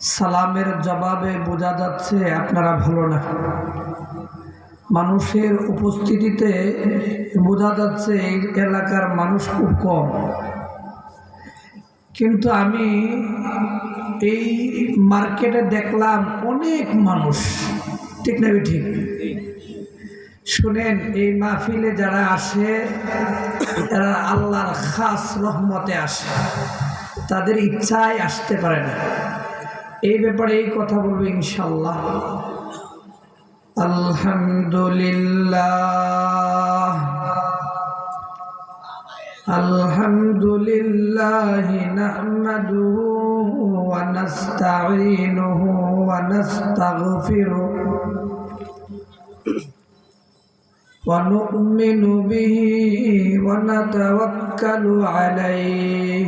সালামের জবাবে বোঝা যাচ্ছে আপনারা ভালো না। মানুষের উপস্থিতিতে বোঝা যাচ্ছে এই এলাকার মানুষ খুব কম। কিন্তু আমি এই মার্কেটে দেখলাম অনেক মানুষ, ঠিক না ঠিক? শুনেন, এই মাহফিলে যারা আসে, তারা আল্লাহর খাস রহমতে আসে। তাদের ইচ্ছায় আসতে পারে না। এই ব্যাপারে এই কথা বলবো ইনশাল্লাহ আলহামদুলিল্লাহ আলহামদুলিল্লাহ নাহমাদুহু ওয়া নাস্তাঈনুহু ওয়া নাস্তাগফিরুহ ونؤمن به ونتوكل عليه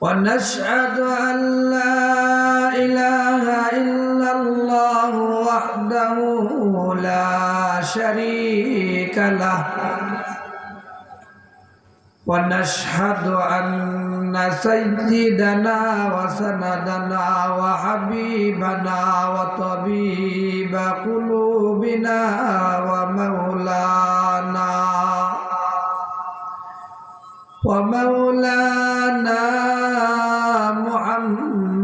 ونشهد أن لا إله إلا الله وحده لا شريك له. ونشهد أن سيدنا وسندنا وحبيبنا وطبيب قلوبنا ومولانا ومولانا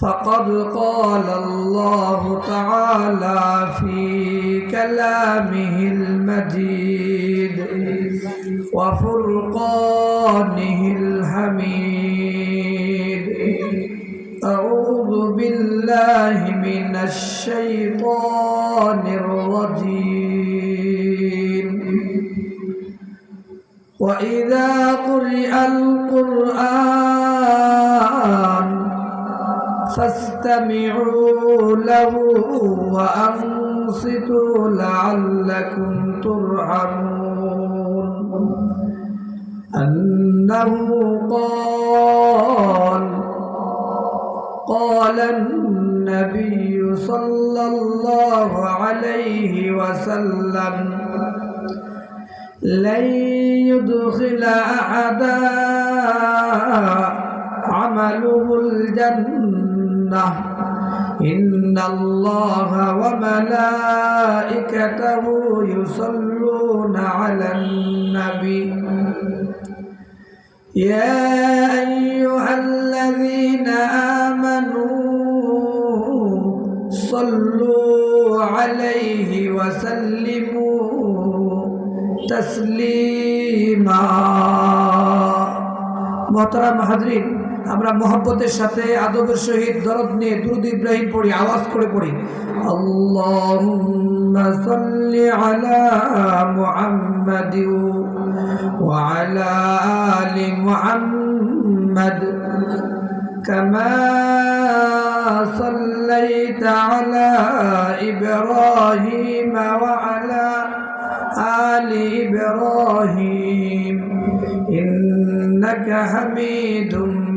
فقد قال الله تعالى في كلامه المجيد وفرقانه الحميد. أعوذ بالله من الشيطان الرجيم. وإذا قرئ القرآن فاستمعوا له وأنصتوا لعلكم ترحمون. أنه قال قال النبي صلى الله عليه وسلم لن يدخل أحدا عمله الجنة إن الله وملائكته يصلون على النبي. يا أيها الذين آمنوا صلوا عليه وسلموا تسليما. محترم حضرين আমরা মহব্বতের সাথে আদবের সহিত দরদ নিয়ে দুরুদ ইব্রাহিম পড়ি আওয়াজ করে পড়ি আল্লাহুম্মা সাল্লি আলা মুহাম্মাদ ওয়া আলা আলি মুহাম্মাদ كما صليت على إبراهيم وعلى آل إبراهيم إنك حميد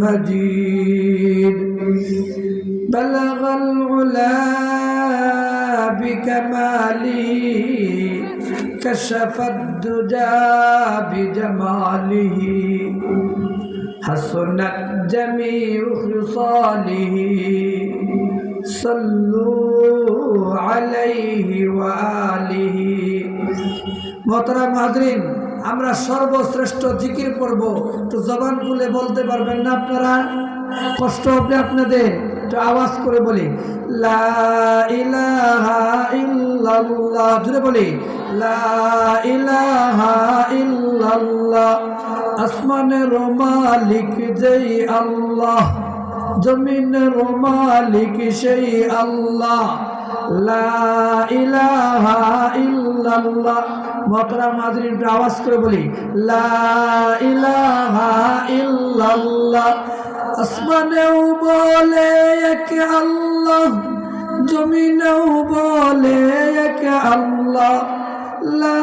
مجيد بلغ العلا بكماله كشف الدجى بجماله. حسنت جميع خصاله. صلوا عليه وآله. محترم حضرين আমরা সর্বশ্রেষ্ঠ জিকির করব। তো জবান খুলে বলতে পারবেন না আপনারা? কষ্ট হবে আপনাদের। একটু আওয়াজ করে বলি। জুড়ে বলি। আসমানের মালিক যেই আল্লাহ। জমিনের মালিক সেই আল্লাহ। লা ইলাহা ইল্লাল্লাহ। হাজরিন একটু আওয়াজ করে বলি, লা ইলাহা ইল্লাল্লাহ। আসমানেও বলে এক আল্লাহ, জমিনেও বলে এক আল্লাহ। লা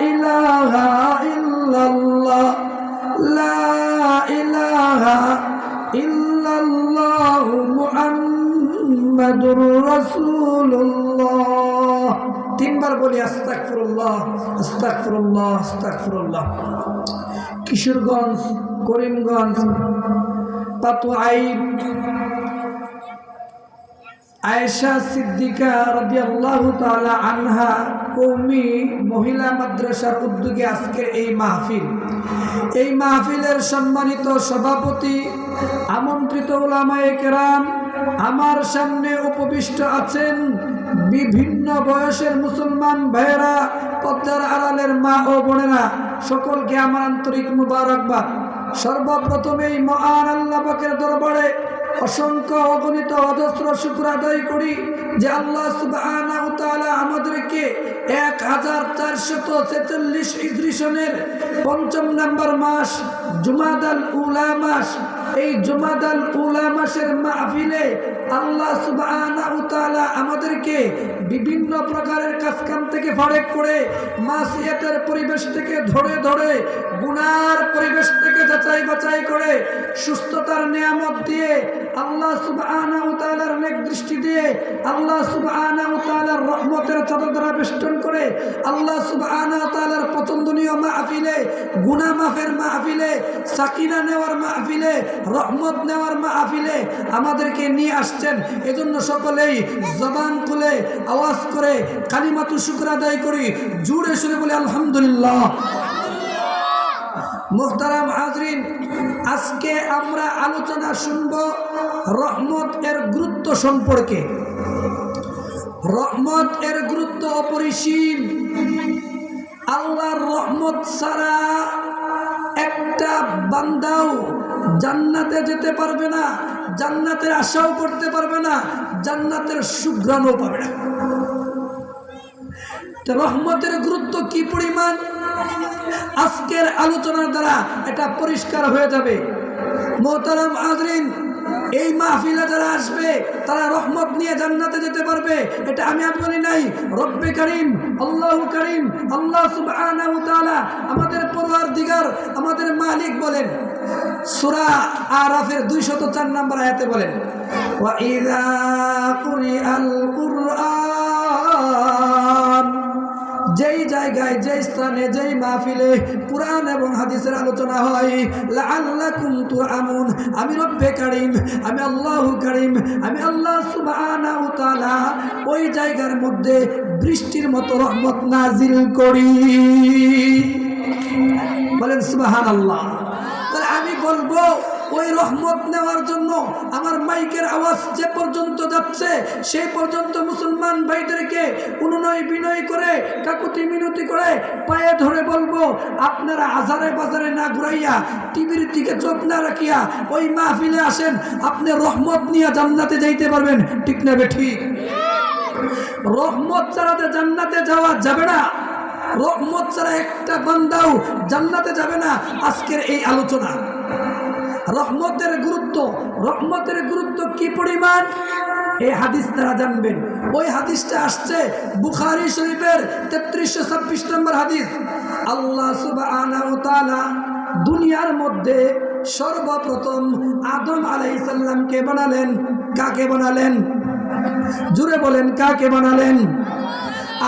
ইলাহা ইল্লাল্লাহ। লা ইলাহা ইল্লাল্লাহ তিনবার বলি, আস্তাগফিরুল্লাহ আস্তাগফিরুল্লাহ আস্তাগফিরুল্লাহ। কিশোরগঞ্জ, করিমগঞ্জ পাতুয়াইব আয়েশা সিদ্দিকা রাদিয়াল্লাহু তাআলা আনহা কৌমি মহিলা মাদ্রাসার উদ্যোগে আজকের এই মাহফিল। এই মাহফিলের সম্মানিত সভাপতি, আমন্ত্রিত ওলামায়ে কেরাম, আমার সামনে উপবিষ্ট আছেন বিভিন্ন বয়সের মুসলমান ভাইয়েরা, পদ্মার আড়ালের মা ও বোনেরা, সকলকে আমার আন্তরিক মুবারকবাদ। সর্বপ্রথমেই মহান আল্লাহ পাকের দরবারে অসংখ্য অগণিত অজস্র শুক্র আদায় করি যে আল্লাহ আমাদেরকে এক হাজার চারশত ছেচল্লিশ ইজরি সনের পঞ্চম নম্বর মাস জুমাদাল উলা মাস এই জুমাদাল উলা মাসের মাহফিলে আল্লাহ তাআলা আমাদেরকে বিভিন্ন প্রকারের কাজকাম থেকে ফারেক করে মাসিয়াতের পরিবেশ থেকে ধরে ধরে গুনার পরিবেশ থেকে যাচাই বাছাই করে সুস্থতার নিয়ামত দিয়ে আল্লাহ সুবহানাহু ওয়া তাআলার নেক দৃষ্টি দিয়ে আল্লাহ তাআলার রহমতের চাদর বেষ্টন করে আল্লাহ তাআলার পছন্দনীয় মাহফিলে গুনাহ মাফের মাহফিলে সাকিনা নেওয়ার মাহফিলে, রহমত নেওয়ার মাহফিলে আমাদেরকে নিয়ে আসছেন। এজন্য সকলেই জবান খুলে আওয়াজ করে, কালিমাতু শুকর আদায় করি, জুড়ে সুরে বলে, আলহামদুলিল্লাহ। মুহতারাম হাজরিন, আজকে আমরা আলোচনা শুনব রহমত এর গুরুত্ব সম্পর্কে। রহমত এর গুরুত্ব অপরিসীম। আল্লাহর রহমত ছাড়া একটা বান্দাও জান্নাতে যেতে পারবে না, জান্নাতের আশাও করতে পারবে না, জান্নাতের সুগ্রাণও পাবে না। রহমতের গুরুত্ব কি পরিমাণ? আজকের আলোচনার দ্বারা এটা পরিষ্কার হয়ে যাবে। মোহতারাম আজরিন এই মাহফিলে যারা আসবে, তারা রহমত নিয়ে জান্নাতে যেতে পারবে। এটা আমি বলি নাই। রব্বে করিম, আল্লাহ করিম, আল্লাহ আমাদের পরওয়ার দিগার আমাদের মালিক বলেন। সূরা আরাফের 204 নম্বর আয়াতে বলেন, ওয়া ইযা কুরিআল যেই জায়গায়, যেই স্থানে, যেই মাহফিলে কোরআন এবং হাদিসের আলোচনা হয়, লাআল্লাকুম আমুন আমি রব্বে কারিম, আমি আল্লাহ কারিম, আমি আল্লাহ তাআলা, ওই জায়গার মধ্যে বৃষ্টির মতো রহমত নাজিল করি। বলেন সুবহানাল্লাহ। তাহলে আমি বলব ওই রহমত নেওয়ার জন্য আমার মাইকের আওয়াজ যে পর্যন্ত যাচ্ছে, সেই পর্যন্ত মুসলমান ভাইদেরকে অনুনয় বিনয় করে, কাকুতি মিনতি করে পায়ে ধরে বলব, আপনারা আজারে বাজারে না ঘুরাইয়া, টিভির দিকে চোখ না রাখিয়া ওই মাহফিলে আসেন, আপনি রহমত নিয়ে জান্নাতে যাইতে পারবেন, ঠিক না বে ঠিক? রহমত ছাড়াতে জান্নাতে যাওয়া যাবে না। রহমত ছাড়া একটা বান্দাও জান্নাতে যাবে না। আজকের এই আলোচনা রহমতের গুরুত্ব রহমতের গুরুত্ব কি পরিমাণ? এই হাদিস তারা জানবেন। ওই হাদিসটা আসছে বুখারি শরীফের তেত্রিশশো ছাব্বিশ নম্বর হাদিস। আল্লাহ সুবাহ দুনিয়ার মধ্যে সর্বপ্রথম আদম আলাইসাল্লামকে বানালেন? কাকে বানালেন? জুড়ে বলেন, কাকে বানালেন?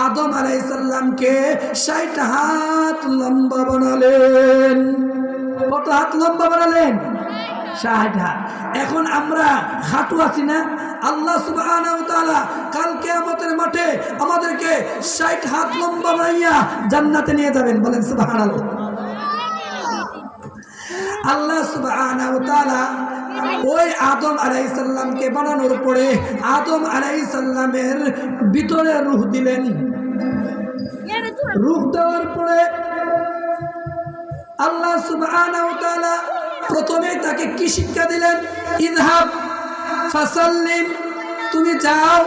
আদম আলাইসাল্লামকে ষাট হাত লম্বা বানালেন। কত হাত লম্বা বানালেন? হাত এখন আমরা হাঁটু আছি না? আল্লাহ সুবহানাহু ওয়া তাআলা কাল মাঠে আমাদেরকে ষাট হাত লম্বা বানাইয়া জান্নাতে নিয়ে যাবেন। বলেন সুবহানাল্লাহ। আল্লাহ তাআলা ওই আদম আলাইসাল্লামকে বানানোর পরে আদম আলাইসাল্লামের ভিতরে রূহ দিলেন। রূহ দেওয়ার পরে আল্লাহ তাআলা প্রথমে তাকে কি শিক্ষা দিলেন? ইহাব ফাসাল্লিম, তুমি যাও,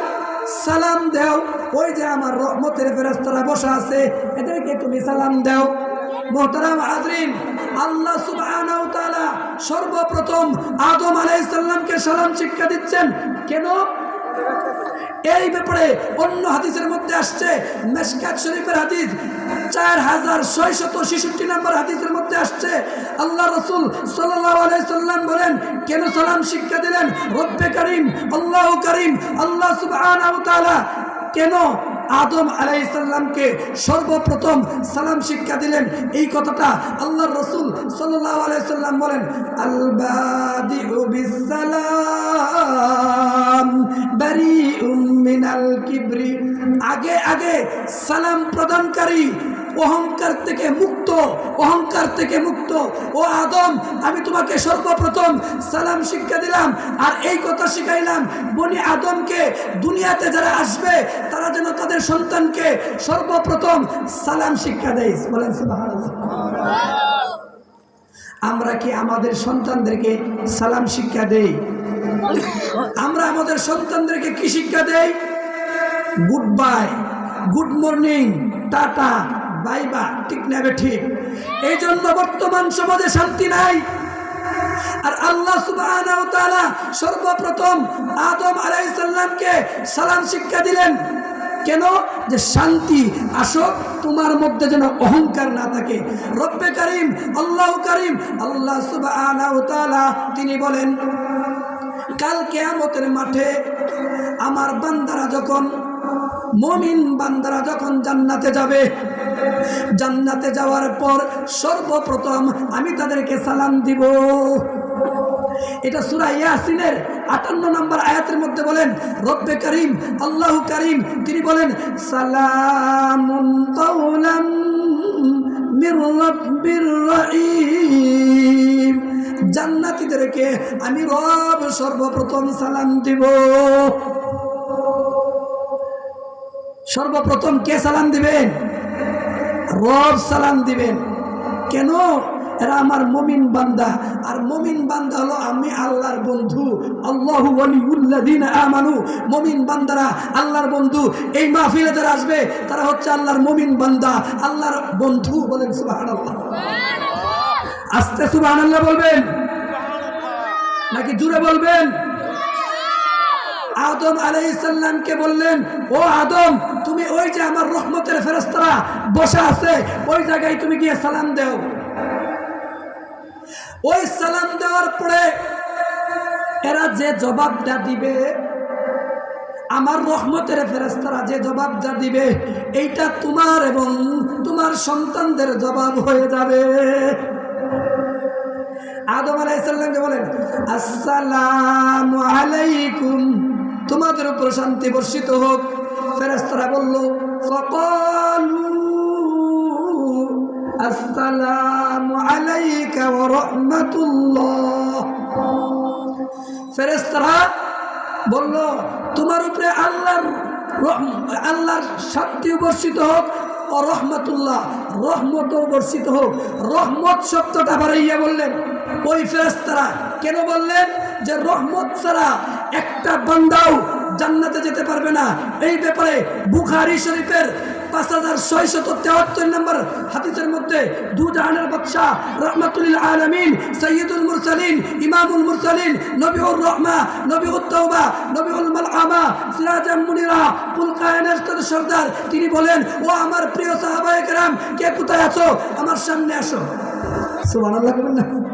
সালাম দেও। ওই যে আমার রহমতের ফেরস্তারা বসা আছে, এদেরকে তুমি সালাম দেও। মোহতারাম আদরিন আল্লাহ সর্বপ্রথম আদম আলাইসাল্লামকে সালাম শিক্ষা দিচ্ছেন। কেন? এই ব্যাপারে অন্য হাদিসের মধ্যে আসছে, মেশকাত শরীফের হাদিস, চার হাজার ছয়শত ছেষট্টি নম্বর হাদিসের মধ্যে আসছে। আল্লাহ রসুল সাল্লাম বলেন, কেন সালাম শিক্ষা দিলেন? রব্বে করিম, আল্লাহ করিম, আল্লাহ ওয়া কেন আদম আলাইসাল্লামকে সর্বপ্রথম সালাম শিক্ষা দিলেন? এই কথাটা আল্লাহ রসুল সাল্লাহ আলাইসাল্লাম বলেন আলবাদি আগে আগে সালাম প্রদানকারী অহংকার থেকে মুক্ত, অহংকার থেকে মুক্ত। ও আদম, আমি তোমাকে সর্বপ্রথম সালাম শিক্ষা দিলাম আর এই কথা শিখাইলাম বনি আদমকে। দুনিয়াতে যারা আসবে, তারা যেন তাদের সন্তানকে সর্বপ্রথম সালাম শিক্ষা দেয়। বলেন আমরা কি আমাদের সন্তানদেরকে সালাম শিক্ষা দেই? আমরা আমাদের সন্তানদেরকে কি শিক্ষা দেই? Good bye good morning tata bye বা ঠিক নেবে ঠিক এই জন্য বর্তমান সমাজে শান্তি নাই। আর আল্লাহ তাআলা সর্বপ্রথম আদম আলাইসাল্লামকে সালাম শিক্ষা দিলেন। কেন? যে শান্তি আসো তোমার মধ্যে যেন অহংকার না থাকে। রব্বে করিম, আল্লাহ করিম, আল্লাহ তাআলা তিনি বলেন, কাল কেয়ামতের মাঠে আমার বান্দারা যখন মমিন বান্দারা যখন জান্নাতে যাবে, জান্নাতে যাওয়ার পর সর্বপ্রথম আমি তাদেরকে সালাম দিব। এটা সুরা ইয়াসিনের আটান্ন নম্বর আয়াতের মধ্যে বলেন, রব্বে করিম, আল্লাহ করিম। তিনি বলেন রহিম। জান্নাতীদেরকে আমি রব সর্বপ্রথম সালাম দিব। সর্বপ্রথম কে সালাম দিবেন? রব সালাম দিবেন। কেন? এরা আমার মমিন বান্দা। আর মমিন বান্দা হলো আমি আল্লাহর বন্ধু। আল্লাহ আমানু। মমিন বান্দারা আল্লাহর বন্ধু। এই মাহফিলে যারা আসবে তারা হচ্ছে আল্লাহর মমিন বান্দা। আল্লাহর বন্ধু বলেন সুবহানাল্লাহ। আস্তে সুবহানাল্লাহ বলবেন? নাকি জুড়ে বলবেন? আদম আলাইসাল্লামকে বললেন, ও আদম, তুমি ওই যে আমার রহমতের ফেরস্তারা বসে আছে, ওই জায়গায় তুমি গিয়ে সালাম দাও। ওই সালাম দেওয়ার পরে এরা যে জবাবটা দিবে, আমার রহমতের ফেরেস্তারা যে জবাবটা দিবে, এইটা তোমার এবং তোমার সন্তানদের জবাব হয়ে যাবে। আদম আলাইসাল্লামকে বলেন, আসসালাম আলাইকুম। তোমাদের উপর শান্তি বর্ষিত হোক। ফেরেস্তারা বলল, ফকালু আসসালামু আলাইকা ওয়া রাহমাতুল্লাহ। ফেরেস্তারা বলল, তোমার উপরে আল্লাহর আল্লাহর শান্তি বর্ষিত হোক ও রহমতুল্লাহ, রহমতও বর্ষিত হোক। রহমত শব্দটা বাড়াইয়া বললেন। ওই ফেরেস্তারা কেন বললেন যে, রহমত ছাড়া একটা বান্দাও জান্নাতে যেতে পারবে না। এই ব্যাপারে বুখারি শরীফের পাঁচ হাজার ছয়শত তেহাত্তর নম্বর মধ্যে বাদশাহ আলমিন সৈয়দুল মুরসালিন, ইমামুল মুরসালিন, নবিউর রহমা নবিউর তৌবা নবিউল মালআমা, সিরাজাম মুনিরা সর্দার, তিনি বলেন, ও আমার প্রিয় সাহাবায়ে কেরাম, কে কোথায় আছো? আমার সামনে আসো। সুবহানাল্লাহ না।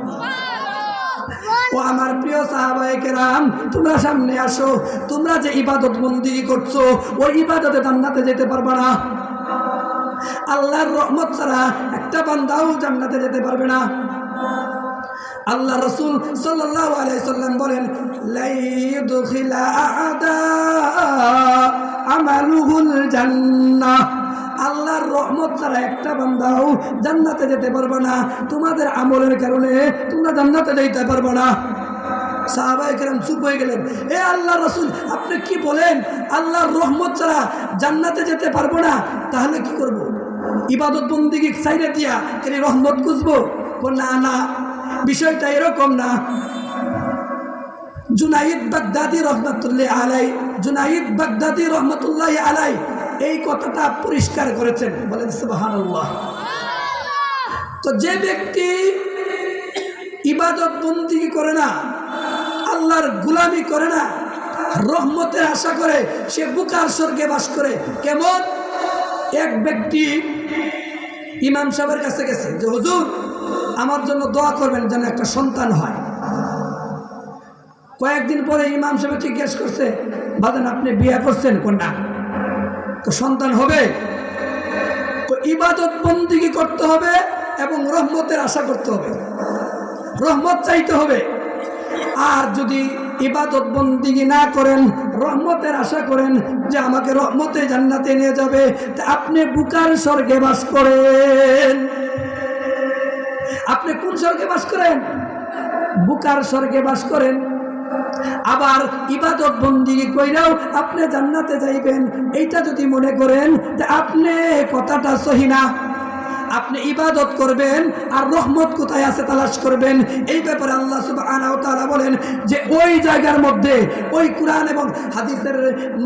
ও আমার প্রিয় সাহাবায়ে রাম তোমরা সামনে আসো, তোমরা যে ইবাদত বন্দি করছ, ওই ইবাদতে জান্নাতে যেতে পারবে না। আল্লাহর রহমত ছাড়া একটা বান্দাও জান্নাতে যেতে পারবে না। আল্লাহ রসুল সাল্লাম বলেন আহাদা আমালুহুল জান্নাহ। আল্লাহর রহমত ছাড়া একটা বান্দাও জান্নাতে যেতে পারবে না। তোমাদের আমলের কারণে তোমরা জান্নাতে যেতে পারবে না। আপনি কি বলেন? আল্লাহর রহমত ছাড়া জান্নাতে যেতে পারব না, তাহলে কি করব। ইবাদত বন্দিকে সাইডে দিয়া কেন রহমত খুঁজবো? না না, বিষয়টা এরকম না। জুনাইদ বাগদাদি রহমতুল্লাহ আলাই জুনাইদ বাগদাদি রহমতুল্লাহ আলাই এই কথাটা পরিষ্কার করেছেন। বলেন সুবাহান তো যে ব্যক্তি ইবাদত বন্দি করে না, আল্লাহর গুলামি করে না, রহমতের আশা করে, সে বুকার স্বর্গে বাস করে, কেমন? এক ব্যক্তি ইমাম সাহেবের কাছে গেছে, যে, হুজুর, আমার জন্য দোয়া করবেন যেন একটা সন্তান হয়। কয়েকদিন পরে ইমাম সাহেব জিজ্ঞেস করছে বাদেন আপনি বিয়ে করছেন কোনটা? তো সন্তান হবে। তো ইবাদত বন্দিগি করতে হবে এবং রহমতের আশা করতে হবে। রহমত চাইতে হবে। আর যদি ইবাদত বন্দিগি না করেন, রহমতের আশা করেন যে আমাকে রহমতে জান্নাতে নিয়ে যাবে, তা আপনি বুকার স্বর্গে বাস করেন। আপনি কোন স্বর্গে বাস করেন? বুকার স্বর্গে বাস করেন। আবার ইবাদত বন্দি কইরাও আপনি জান্নাতে যাইবেন। এইটা যদি মনে করেন যে আপনি কথাটা সহি না। আপনি ইবাদত করবেন আর রহমত কোথায় আছে তালাশ করবেন। এই ব্যাপারে আল্লাহ তাআলা বলেন যে ওই জায়গার মধ্যে ওই কোরআন এবং হাদিসের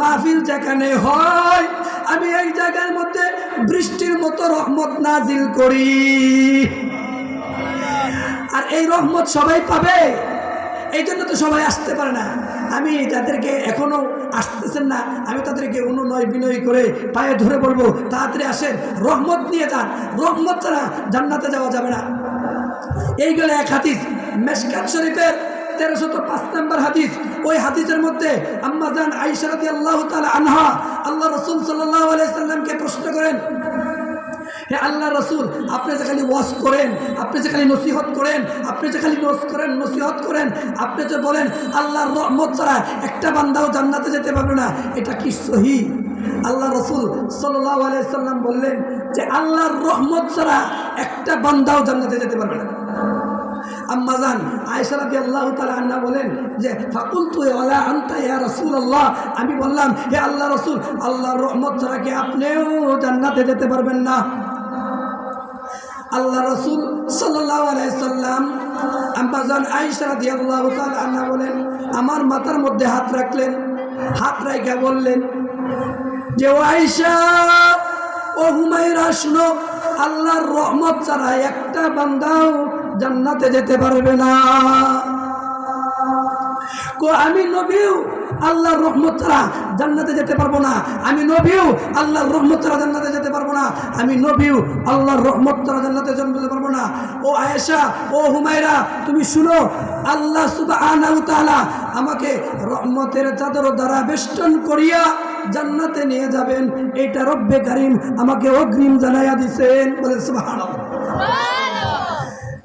মাহফিল যেখানে হয়, আমি এই জায়গার মধ্যে বৃষ্টির মতো রহমত নাজিল করি। আর এই রহমত সবাই পাবে? এই জন্য তো সবাই আসতে পারে না। আমি যাদেরকে এখনও আসতেছেন না। আমি তাদেরকে অনুনয় বিনয় করে পায়ে ধরে বলব, তাড়াতাড়ি আসেন, রহমত নিয়ে যান। রহমত ছাড়া জান্নাতে যাওয়া যাবে না। এইগুলো এক হাদিস। মেশকাত শরীফের তেরোশত পাঁচ নম্বর হাদিস। ওই হাদিসের মধ্যে আম্মাজান আইসারদি আল্লাহ তালা আনহা আল্লাহ রসুল সাল্লাহ আলাইসাল্লামকে প্রশ্ন করেন হে আল্লাহ রসুল, আপনি যে খালি ওয়াশ করেন, আপনি যে খালি নসিহত করেন, আপনি যে খালি নস করেন, নসিহত করেন, আপনি যে বলেন আল্লাহর রহমত ছাড়া একটা বান্দাও জান্নাতে যেতে পারবে না, এটা কি সহি? আল্লাহ রসুল সাল্লাহ আলাইসাল্লাম বললেন যে আল্লাহর রহমত ছাড়া একটা বান্দাও জান্নাতে যেতে পারবে না। আম্মাজান আয়সারাদি আল্লাহ তালা আন্না বলেন যে ফাকুল তুই আলা আন্তা ইয়া রসুল আল্লাহ আমি বললাম, হে আল্লাহ রসুল, আল্লাহর রহমত ছাড়া কি আপনিও জান্নাতে যেতে পারবেন না? আল্লাহ রসুল সাল্লাহ আলাইসাল্লাম আম্বাজান আইসারাদি আল্লাহ তালা আন্না বলেন, আমার মাথার মধ্যে হাত রাখলেন, হাত রাখা বললেন, যে ও আয়সা ও হুমায়রা, শুনো, আল্লাহর রহমত ছাড়া একটা বান্দাও জান্নাতে যেতে পারবে না। আমি নবীও আল্লাহর রহমত ছাড়া জান্নাতে যেতে পারব না। আমি নবীও আল্লাহর রহমত ছাড়া জান্নাতে যেতে পারব না। আমি নবীও আল্লাহর রহমত ছাড়া জান্নাতে যেতে পারব না। ও আয়েশা ও হুমায়রা তুমি শুনো আল্লাহ সুবহানাহু তাআলা আমাকে রহমতের চাদর দ্বারা বেষ্টন করিয়া জান্নাতে নিয়ে যাবেন। এইটা রব্বে কারিম আমাকে অগ্রিম জানাইয়া দিছেন। বলে সুবহানাল্লাহ।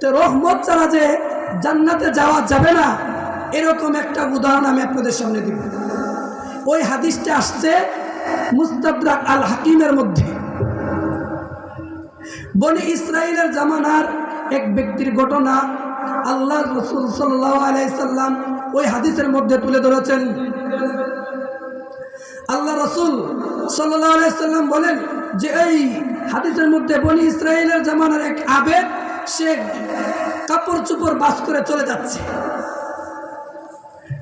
তো রহমত ছাড়া যে জান্নাতে যাওয়া যাবে না এরকম একটা উদাহরণ আমি আপনাদের সামনে দিব। ওই হাদিসটা আসছে মুস্তাবরাক আল হাকিমের মধ্যে। বনি ইসরায়েলের জামানার এক ব্যক্তির ঘটনা আল্লাহ রসুল সাল্লাহ আলাইসাল্লাম ওই হাদিসের মধ্যে তুলে ধরেছেন। আল্লাহ রসুল সাল্লাহ আলাইসাল্লাম বলেন যে এই হাদিসের মধ্যে বনি ইসরায়েলের জামানার এক আবেদ সে কাপড় চুপড় বাস করে চলে যাচ্ছে।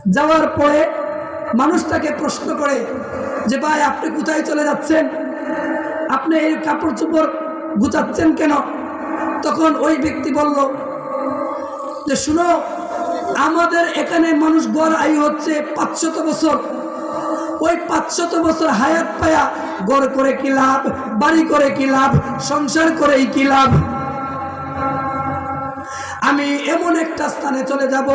যাওয়ার পরে মানুষ তাকে প্রশ্ন করে যে, ভাই, আপনি কোথায় চলে যাচ্ছেন? আপনি এই কাপড় চুপড় গুছাচ্ছেন কেন? তখন ওই ব্যক্তি বলল, যে, শুনো, আমাদের এখানে মানুষ গড় আয়ু হচ্ছে পাঁচশত বছর। ওই পাঁচশত বছর হায়াত পায়া গড় করে কি লাভ, বাড়ি করে কি লাভ, সংসার করেই কি লাভ? আমি এমন একটা স্থানে চলে যাব,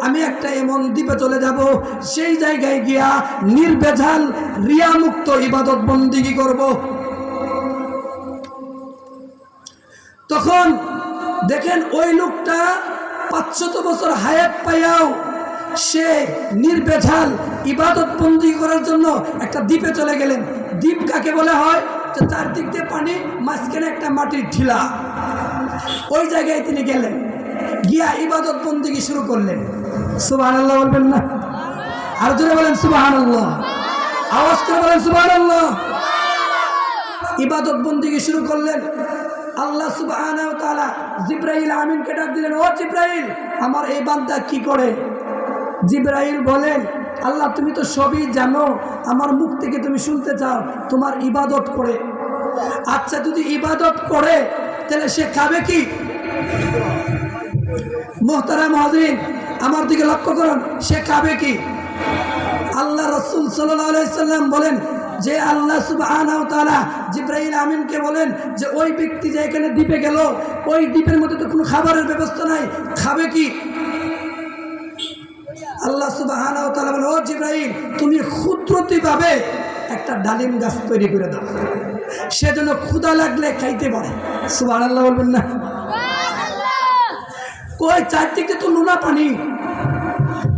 আমি একটা এমন দ্বীপে চলে যাব, সেই জায়গায় গিয়া নির্বেজাল রিয়ামুক্ত ইবাদত বন্দিগি করব? তখন দেখেন ওই লোকটা পাঁচশত বছর হায়াত পাইয়াও সে নির্বেঝাল ইবাদত বন্দি করার জন্য একটা দ্বীপে চলে গেলেন। দ্বীপ কাকে বলা হয়? যে চারদিক দিয়ে পানি, মাঝখানে একটা মাটির ঢিলা। ওই জায়গায় তিনি গেলেন। গিয়া ইবাদত বন্দিগি শুরু করলেন? সুবাহ আল্লাহ বলবেন না? আর জোরে বলেন সুবাহ আল্লাহ আওয়াজ করে বলেন সুবাহ আল্লাহ ইবাদত বন্দিগি শুরু করলেন? আল্লাহ সুবহানাহু ওয়া তাআলা জিব্রাইল আমিনকে ডাক দিলেন, ও জিব্রাইল, আমার এই বান্দা কি করে? জিব্রাইল বলেন, আল্লাহ, তুমি তো সবই জানো, আমার মুখ থেকে তুমি শুনতে চাও, তোমার ইবাদত করে। আচ্ছা যদি ইবাদত করে, তাহলে সে খাবে কি? মোহতারাম হাজরিন, আমার দিকে লক্ষ্য করুন, সে খাবে কি? আল্লাহ রসুল সাল্লাম বলেন যে আল্লাহ তাআলা জিব্রাইল আমিনকে বলেন যে ওই ব্যক্তি যে এখানে দ্বীপে গেল, ওই দ্বীপের মধ্যে তো কোনো খাবারের ব্যবস্থা নাই, খাবে কি? আল্লাহ বলেন, ও জিব্রাইল, তুমি ক্ষুদ্রতিভাবে একটা ডালিম গাছ তৈরি করে দাও। সে যেন ক্ষুধা লাগলে খাইতে পারে। সুবহানাল্লাহ বলবেন না। কই চারদিকে তো নোনা পানি।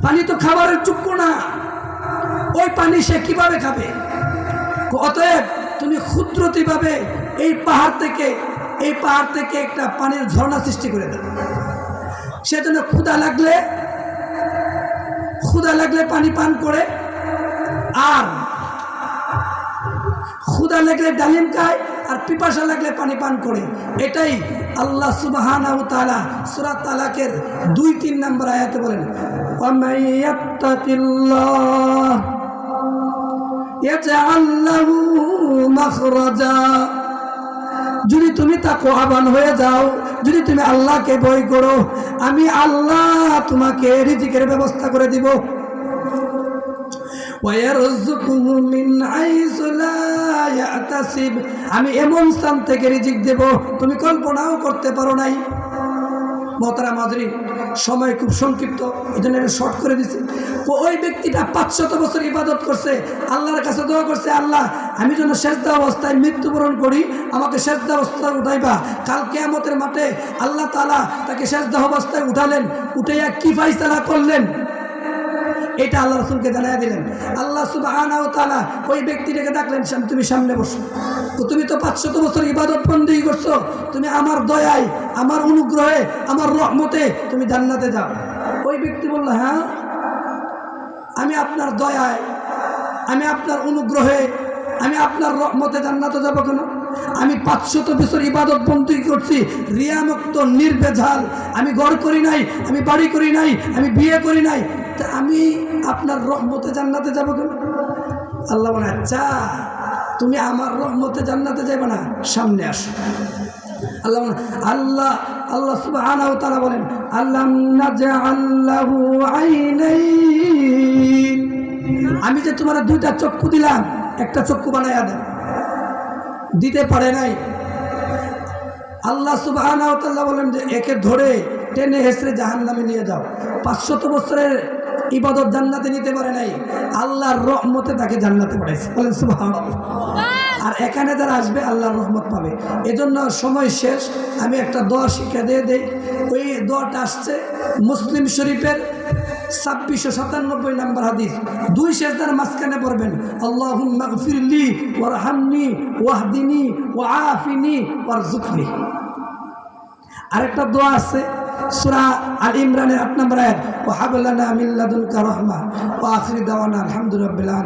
পানি তো খাবারের চুক্কু না। ওই পানি সে কীভাবে খাবে? অতএব তুমি ক্ষুদ্রতিভাবে এই পাহাড় থেকে, এই পাহাড় থেকে একটা পানির ঝর্ণা সৃষ্টি করে দাও। সেজন্য ক্ষুদা লাগলে ক্ষুদা লাগলে পানি পান করে। আর ক্ষুদা লাগলে ডালিম খায়, আর পিপাসা লাগলে পানি পান করে। এটাই আল্লাহ সুবাহানা তালা সুরা তালাকের দুই তিন নম্বর আয়াতে বলেন যদি তুমি তা কোহাবান হয়ে যাও, যদি তুমি আল্লাহকে বই করো, আমি আল্লাহ তোমাকে রিজিকের ব্যবস্থা করে দিব। আমি এমন স্থান থেকে রিজিক দেব, তুমি কল্পনাও করতে পারো নাই। মহতারা মাজরি সময় খুব সংক্ষিপ্ত এই জন্য এটা শর্ট করে দিচ্ছে তো ওই ব্যক্তিটা পাঁচশত বছর ইবাদত করছে, আল্লাহর কাছে দোয়া করছে, আল্লাহ, আমি যেন শেষদা অবস্থায় মৃত্যুবরণ করি, আমাকে শেষদা অবস্থায় উঠাইবা। কাল কেয়ামতের মাঠে আল্লাহ তালা তাকে শেষদা অবস্থায় উঠালেন, উঠাইয়া কি ফাইসালা করলেন? এটা আল্লাহ রসুলকে জানাই দিলেন। আল্লাহ সুবাহ ওই ব্যক্তিটাকে ডাকলেন "সাম- তুমি সামনে বসো। তুমি তো পাঁচশত বছর ইবাদত বন্দী করছ। তুমি আমার দয়ায়, আমার অনুগ্রহে, আমার রহমতে তুমি জান্নাতে যাও। ওই ব্যক্তি বলল হ্যাঁ আমি আপনার দয়ায়, আমি আপনার অনুগ্রহে, আমি আপনার রহমতে জান্নাতে যাব কেন? আমি পাঁচশত বছর ইবাদত বন্দী করছি রিয়ামুক্ত নির্বেঝাল আমি ঘর করি নাই, আমি বাড়ি করি নাই, আমি বিয়ে করি নাই তা আমি আপনার রহমতে জান্নাতে যাব কেন? আল্লাহ বলে আচ্ছা তুমি আমার রহমতে জান্নাতে যাবে না, সামনে আসো। আল্লাহ আল্লাহ আল্লাহ ওয়া তাআলা বলেন নাজআল্লাহু আইনাইন। আমি যে তোমার দুইটা চক্ষু দিলাম, একটা চক্ষু বানাইয়া দেন দিতে পারে নাই। আল্লাহ সুবাহ বলেন যে, একে ধরে টেনে হেসড়ে জাহান্নামে নিয়ে যাও। পাঁচশত বছরের ইবাদত জান্নাতে নিতে পারে নাই। আল্লাহর রহমতে তাকে জান্নাতে পাঠাইছে। বলেন আর এখানে যারা আসবে আল্লাহর রহমত পাবে। এজন্য সময় শেষ। আমি একটা দোয়া শিক্ষা দিয়ে দেই। ওই দোয়াটা আসছে মুসলিম শরীফের ছাব্বিশশো সাতানব্বই নাম্বার হাদিস। দুই শেষদার মাঝখানে পড়বেন আল্লাহ ফিরলি ওর হামনি ওয়াহদিনী ও আফিনি ওর জুকনি আরেকটা দোয়া আছে সুরা আল ইমরানের আট নম্বর আয়াত ও হাবুল্লাহ মিল্লাদুল কারহমা ও আখরি দাওয়ানা আলহামদুলিল্লাহ